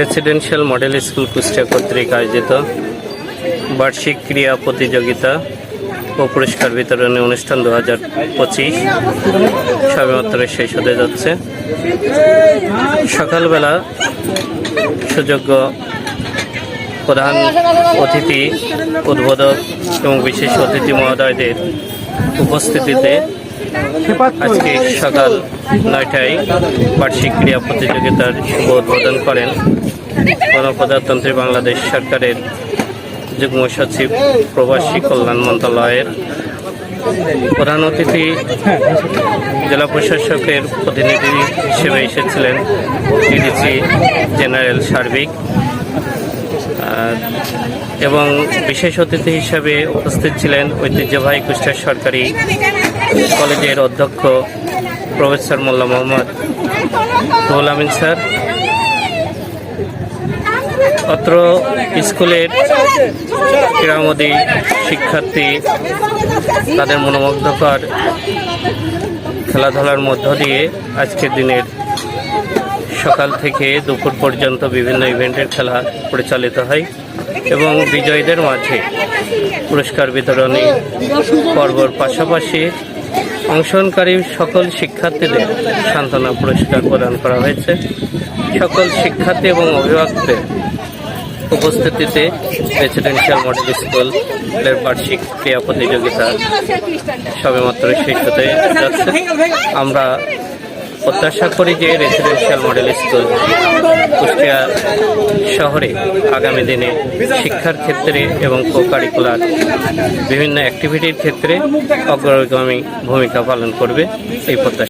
Residential model school Kushtia কর্তৃক আয়োজিত বার্ষিক ক্রীড়া প্রতিযোগিতা ও পুরস্কার বিতরণী অনুষ্ঠান দু হাজার পঁচিশ সবেমাত্র শেষ হতে যাচ্ছে। সকালবেলা সুযোগ্য প্রধান অতিথি, উদ্বোধক এবং বিশেষ অতিথি মহোদয়দের উপস্থিতিতে আজকে সকাল নয়টায় বার্ষিক ক্রীড়া প্রতিযোগিতার শুভ উদ্বোধন করেন গণপ্রজাতন্ত্রী বাংলাদেশ সরকারের যুগ্ম সচিব প্রবাসী কল্যাণ মন্ত্রণালয়ের প্রধান অতিথি, জেলা প্রশাসকের প্রতিনিধি হিসেবে এসেছিলেন ডিডিসি জেনারেল সার্বিক। এবং বিশেষ অতিথি হিসাবে উপস্থিত ছিলেন ঐতিহ্যবাহী কুষ্টার সরকারি কলেজের অধ্যক্ষ প্রফেসর মোল্লা মোহাম্মদ রুহুল আমিন স্যার। অত্র স্কুলের ক্রীড়ামোদী শিক্ষার্থী তাদের মনোমুগ্ধকর খেলাধুলার মধ্য দিয়ে আজকের দিনের সকাল থেকে দুপুর পর্যন্ত বিভিন্ন ইভেন্টের খেলা পরিচালিত হয় এবং বিজয়ীদের মাঝে পুরস্কার বিতরণী পর্বর পাশাপাশি অংশগ্রহণকারী সকল শিক্ষার্থীদের সান্ত্বনা পুরস্কার প্রদান করা হয়েছে। সকল শিক্ষার্থী এবং অভিভাবকদের উপস্থিতিতে রেসিডেন্সিয়াল মডেল স্কুলের বার্ষিক ক্রীড়া প্রতিযোগিতা সবেমাত্র শেষ হতে যাচ্ছে। আমরা প্রত্যাশা করি যে রেসিডেন্সিয়াল মডেল স্কুল কুষ্টিয়া শহরে আগামী দিনে শিক্ষার ক্ষেত্রে এবং কো কারিকুলার বিভিন্ন অ্যাক্টিভিটির ক্ষেত্রে অগ্রগামী ভূমিকা পালন করবে এই প্রত্যাশা